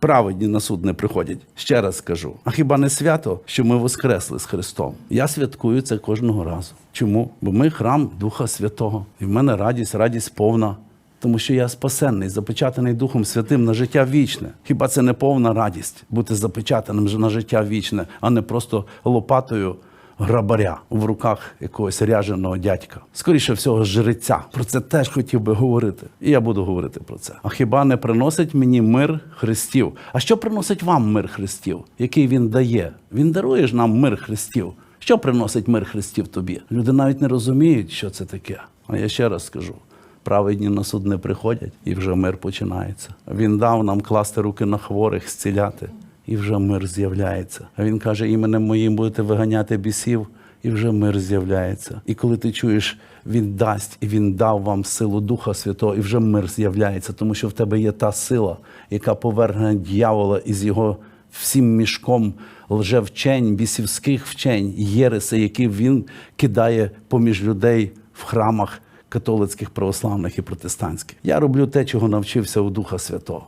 Праведні на суд не приходять. Ще раз скажу. А хіба не свято, що ми воскресли з Христом? Я святкую це кожного разу. Чому? Бо ми храм Духа Святого. І в мене радість, радість повна. Тому що я спасенний, запечатаний Духом Святим на життя вічне. Хіба це не повна радість бути запечатаним на життя вічне, а не просто лопатою грабаря в руках якогось ряженого дядька. Скоріше всього, жреця. Про це теж хотів би говорити. І я буду говорити про це. А хіба не приносить мені мир Христів? А що приносить вам мир Христів, який він дає? Він дарує ж нам мир Христів. Що приносить мир Христів тобі? Люди навіть не розуміють, що це таке. А я ще раз скажу. Праведні на суд не приходять, і вже мир починається. Він дав нам класти руки на хворих, зціляти, і вже мир з'являється. А він каже: іменем моїм будете виганяти бісів, і вже мир з'являється. І коли ти чуєш, він дасть, і він дав вам силу Духа Святого, і вже мир з'являється, тому що в тебе є та сила, яка повергне дьявола із його всім мішком лжевчень, бісівських вчень, єреси, які він кидає поміж людей в храмах католицьких, православних і протестантських. Я роблю те, чого навчився у Духа Святого.